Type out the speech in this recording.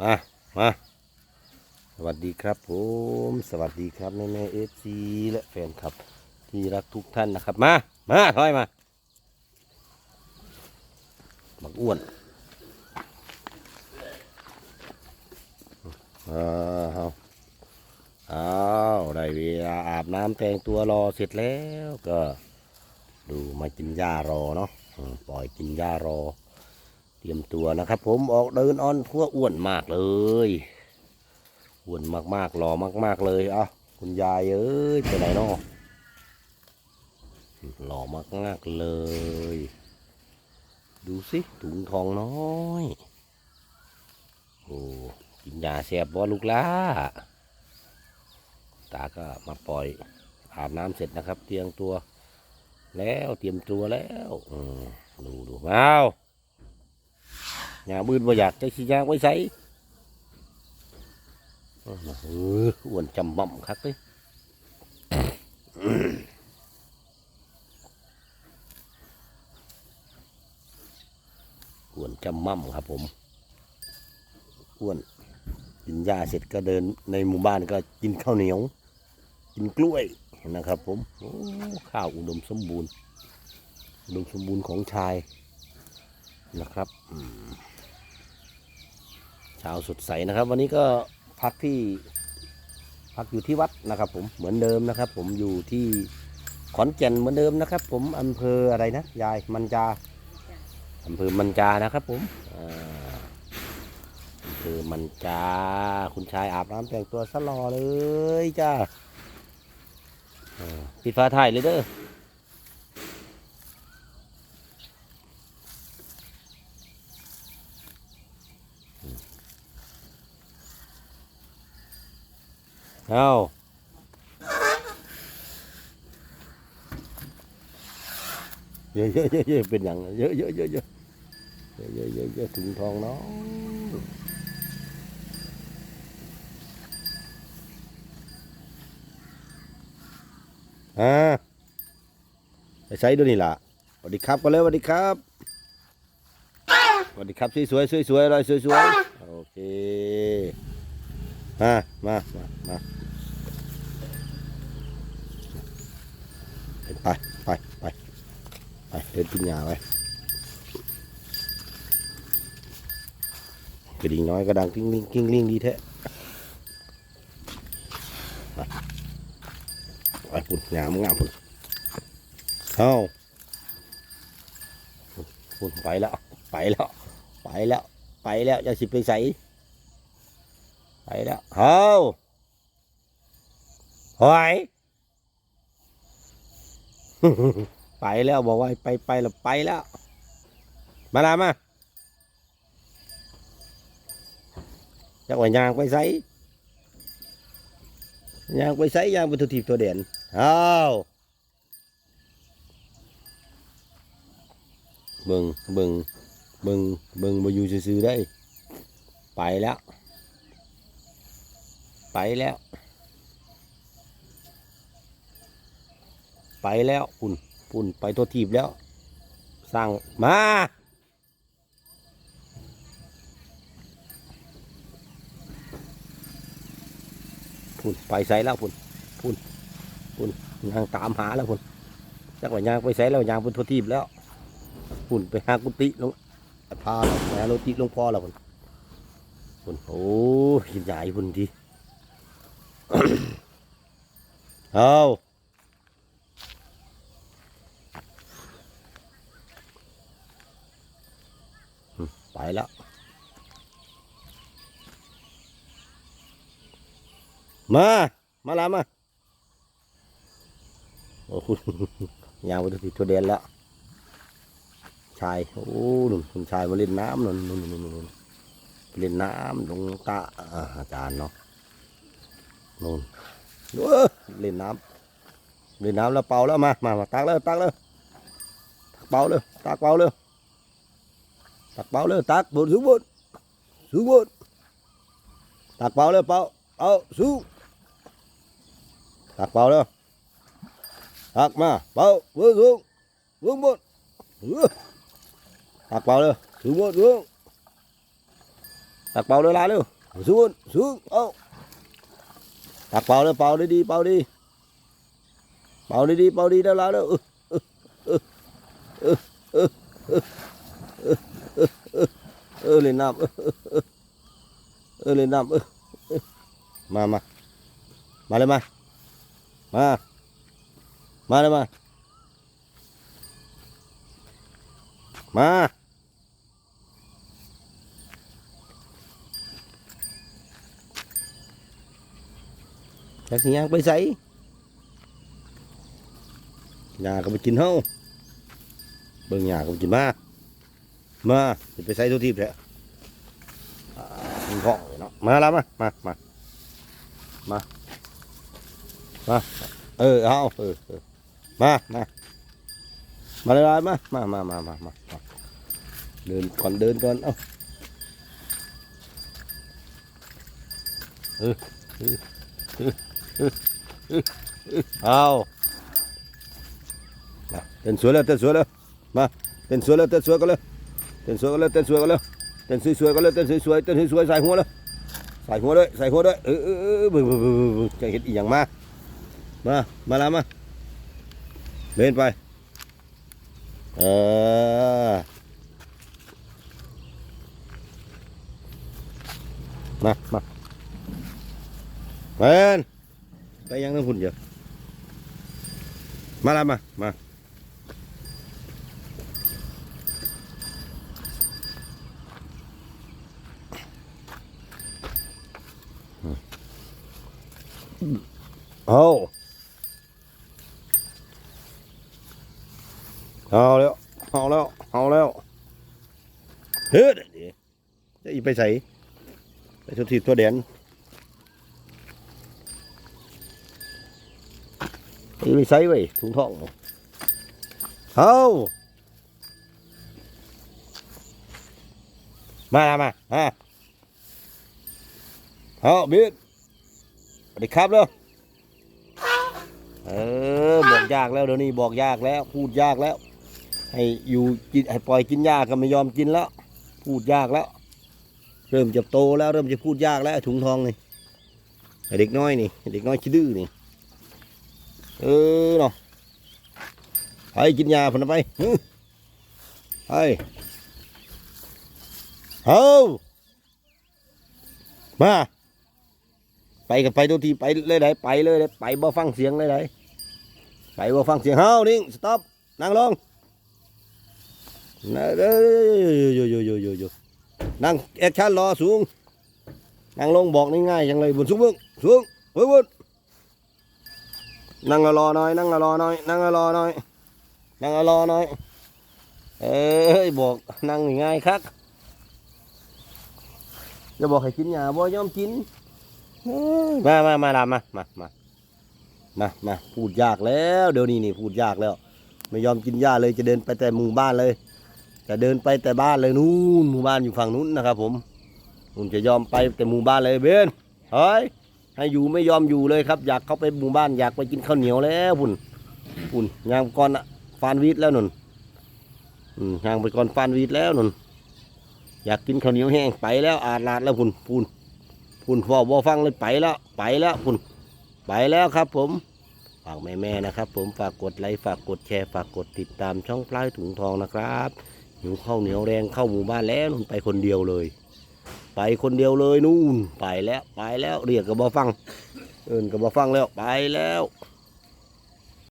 มามาสวัสดีครับผม สวัสดีครับแม่แม่เอฟซีและแฟนคลับ ที่รักทุกท่านนะครับ มา มาถอยมาบักอ้วนอ้าวอ้าวได้เวลาอาบน้ำแต่งตัวรอเสร็จแล้วก็ ดูมากินหญ้ารอเนาะปล่อยกินหญ้ารอ เตรียมตัวนะครับ ผมออกเดินออนทั่วอ้วนมากเลยอ้วนมากๆหล่อมาก ๆเลยอ้าคุณยายเอ้ยไปไหนเนาะหล่อมากๆเลย ดูสิถุงทองน้อยโอ้กินยาแสบบ่ลูกล่าตาก็มาปล่อยอาบน้ำเสร็จนะครับ เตรียมตัว แล้วเตรียมตัวแล้วอื มดูดูว้าว nhà bươn vào giặt cái xì ra quay sấy ừ, quần trầm mậm khắc đấy quần trầm mậm ครับผมอ้วนกินหญ้าเสร็จก็เดินในหมู่บ้านก็กินข้าวเหนียว กินกล้วยนะครับ ผมข้าวอุดมสมบูรณ์อุดมสมบูรณ์ของชายนะครับอืม เช้าสดใสนะครับ วันนี้ก็พักที่พักอยู่ที่วัดนะครับ ผมเหมือนเดิมนะครับ ผมอยู่ที่ขอนแก่นเหมือนเดิมนะครับ ผมอำเภออะไรนะยายมันจาอำเภอมันจานะครับผมอำเภอมันจาคุณชายอาบน้ำแต่งตัวสลอเลยจ้าอ่าปิดฟ้าถ่ายเลยเด้อ เอาเยอะเยอะเยอะเป็นอย่างเยอะเยอะเยอะเยอะเยอะเยอะเยอะถุงทองเนาะอ่าใช้ด้วยนี่ล่ะสวัสดีครับก็เลยสวัสดีครับสวัสดีครับสวยสวยสวยสวยอร่อยสวยสวยโอเคมามามา มาไปไปไปไปเดินกินหญ้าไปกระดิ่งน้อยก็ดังกิ้งลิงกิ้งลิงดีแท้ไปไปพุ่นหญ้ามงามพุ่นเอาพุ่นไปแล้ว ไปแล้ว ไปแล้ว ไปแล้วอย่าสิไปใส่ไปแล้วเฮ้า หอยไปแล้วบอกว่าไปไปแล้วไปแล้ว มาลามาจักว่ายางไปใส่ยางไปใส่ยางไปทุทีบตัวเด่นเฮ้าเบิ่งเบิ่งเบิ่งเบิ่งมาอยู่ซื่อได้ ไปแล้ว ไปแล้ว ไปแล้วปุ่นปุ่นไปตัวทีบแล้ว สร้างมาปุ่นไปใส่แล้วปุ่นปุ่นปุ่นยางตามหาแล้วปุ่นจักว่ายางไปใส่แล้วยางเป็นตัวทีบแล้วปุ่นไปหากุฏิลงพาแล้วไปหาโลติลงพ่อแล้วปุ่นปุ่นโอ้ยใหญ่ปุ่นทีเอาอืมไป แล้ว มา มาละมา โอ้โหยาวไปถึงตัวเด่นแล้ว ชาย โอ้หนุ่มคุณชายมาเล่นน้ำนุ่นนุ่นนุ่นนุ่นเล่นน้ำลงตาอาอาจารย์เนาะนู่นเว้อเล่นน้ำเล่นน้ำแล้วเป่าแล้วมา มา มาตักเลยตักเลยตักเป่าเลยตักเป่าเลย tạc bao lên, tạc bốn xuống bốn xuống bốn tạc bao lên bao bao xuống tạc bao lên. Tạc mà bao vừa xuống xuống bốn tạc bao lên xuống bốn xuống tạc bao lên lá luôn. Xuống xuống bao tạc bao lên bao đi đi bao đi. Bao đi đi bao đi đâu lá đâu ừ. ừ, ừ, ừ อตักเป่าเลยสูงบนสูงตักเป่าเลยลาเร็วสูง มาเลยมามามาเลยมามาจากสิยังไปใส่ยาก็ไปกินเฮาเบิ่งยาก็ไปกินมามาสิไปใส่ทุกทีแหละอ่ามันห้องเลยเนาะมาแล้วมามามามามาเออเอาเออเออมามามาเลยมามามามามามามาเดินก่อนเดินก่อนเอาเออเออเออเออเออเอามาเต้นสวยแล้วเต้นสวยแล้วมาเต้นสวยแล้วเต้นสวยกันเลย เต้นสวยกันเลยเต้นสวยกันเลยเต้นสวยๆกันเลยเต้นสวยๆเต้นสวยๆใส่หัวเลยใส่หัวเลยใส่หัวเลยเออเออเออบึ้งบึ้งบึ้งบึ้งจะเห็นอีกอย่างมามามาแล้วมาเดินไปเออมามาเดินไปยังนั่งหุ่นเยอะมาแล้วมามา เอาเอาแล้วเอาแล้วเอาแล้วเฮ้ยเดี๋ยวจะอีไปใส่ไปทุกทีตัวแดนอีไปใส่ไว้ถุงทองเอามามามาเอาบิดสวัสดีครับเร็ว เออบอกยากแล้วเดี๋ยวนี้บอกยากแล้ว พูดยากแล้ว ให้อยู่กินให้ปล่อยกินยากก็ไม่ยอมกินแล้ว พูดยากแล้ว เริ่มจะโตแล้วเริ่มจะพูดยากแล้วถุงทองนี่เด็กน้อยนี่เด็กน้อยขี้ดื้อนี่เออเนาะไปกินยาพนไปฮึไปเอามา ไปกับไปทุกทีไปเลยไหนไปเลยไหนไปบ่ฟังเสียงเลยไหนไปบ่ฟังเสียงเฮานิ่งสต็อปนั่งลงนั่งเอ้ยโยโยโยโยโยนั่งแอคชั่นรอสูงนั่งลงบอกง่ายๆจังเลยบนสูงเบิ้งสูงเบิ้งบนนั่งรอหน่อยนั่งรอหน่อยนั่งรอหน่อยนั่งรอหน่อยเอ้ยบอกนั่งง่ายครับจะบอกให้กินยาบ่ยอมกิน มามามาดามามามามามาพูดยากแล้ว เดี๋ยวนี้นี่พูดยากแล้ว ไม่ยอมกินหญ้าเลยจะเดินไปแต่หมู่บ้านเลย จะเดินไปแต่บ้านเลยนู่นหมู่บ้านอยู่ฝั่งนู้นนะครับ ผมผมจะยอมไปแต่หมู่บ้านเลยเบนเฮ้ยให้อยู่ไม่ยอมอยู่เลยครับ อยากเข้าไปหมู่บ้านอยากไปกินข้าวเหนียวแล้วพุ่นพุ่นยางก่อนอะฟานวีดแล้วนุ่นยางไปก่อนฟานวีดแล้วนุ่นอยากกินข้าวเหนียวแห้งไปแล้วอาดลาดแล้วพุ่นพุ่น คุณพ่อบ่ฟังเลยไปแล้วไปแล้วคุณไปแล้วครับผมฝากแม่แม่ๆนะครับ ผมฝากกดไลค์ฝากกดแชร์ฝากกดติดตามช่องพลายถุงทองนะครับหิวข้าวเหนียวแรงเข้าหมู่บ้านแล้วนุ่นไปคนเดียวเลย ไปคนเดียวเลยนู่นไปแล้วไปแล้วเรียกกับบ่ฟังเอินกับบ่ฟังแล้วไปแล้ว